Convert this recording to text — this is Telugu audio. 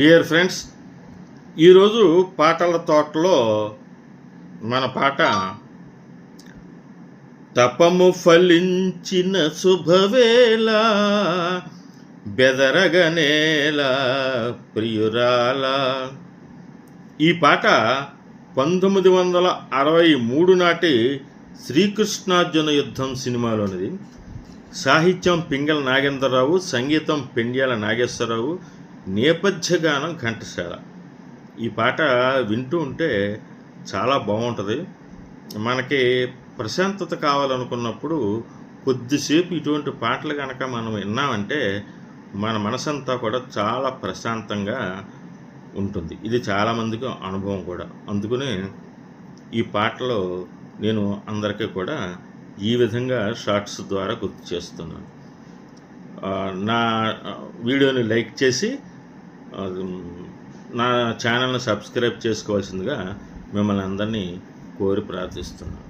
డియర్ ఫ్రెండ్స్ ఈరోజు పాటల తోటలో మన పాట తపము ఫలించిన శుభవేళ బెదరగనేల ప్రియురాల. ఈ పాట పంతొమ్మిది వందల అరవై మూడు నాటి శ్రీకృష్ణార్జున యుద్ధం సినిమాలోనిది. సాహిత్యం పింగళ నాగేంద్రరావు సంగీతం పెండ్యాల నాగేశ్వరరావు నేపథ్యగానం ఘంటసాల. ఈ పాట వింటూ ఉంటే చాలా బాగుంటుంది మనకి ప్రశాంతత కావాలనుకున్నప్పుడు కొద్దిసేపు ఇటువంటి పాటలు కనుక మనం విన్నామంటే మన మనసంతా కూడా చాలా ప్రశాంతంగా ఉంటుంది. ఇది చాలామందికి అనుభవం కూడా. అందుకనే ఈ పాటలో నేను అందరికీ కూడా ఈ విధంగా షార్ట్స్ ద్వారా గుర్తు చేస్తున్నాను. నా వీడియోని లైక్ చేసి నా ఛానల్ని సబ్స్క్రైబ్ చేసుకోవాల్సిందిగా మిమ్మల్ని అందరినీ కోరి ప్రార్థిస్తున్నాను.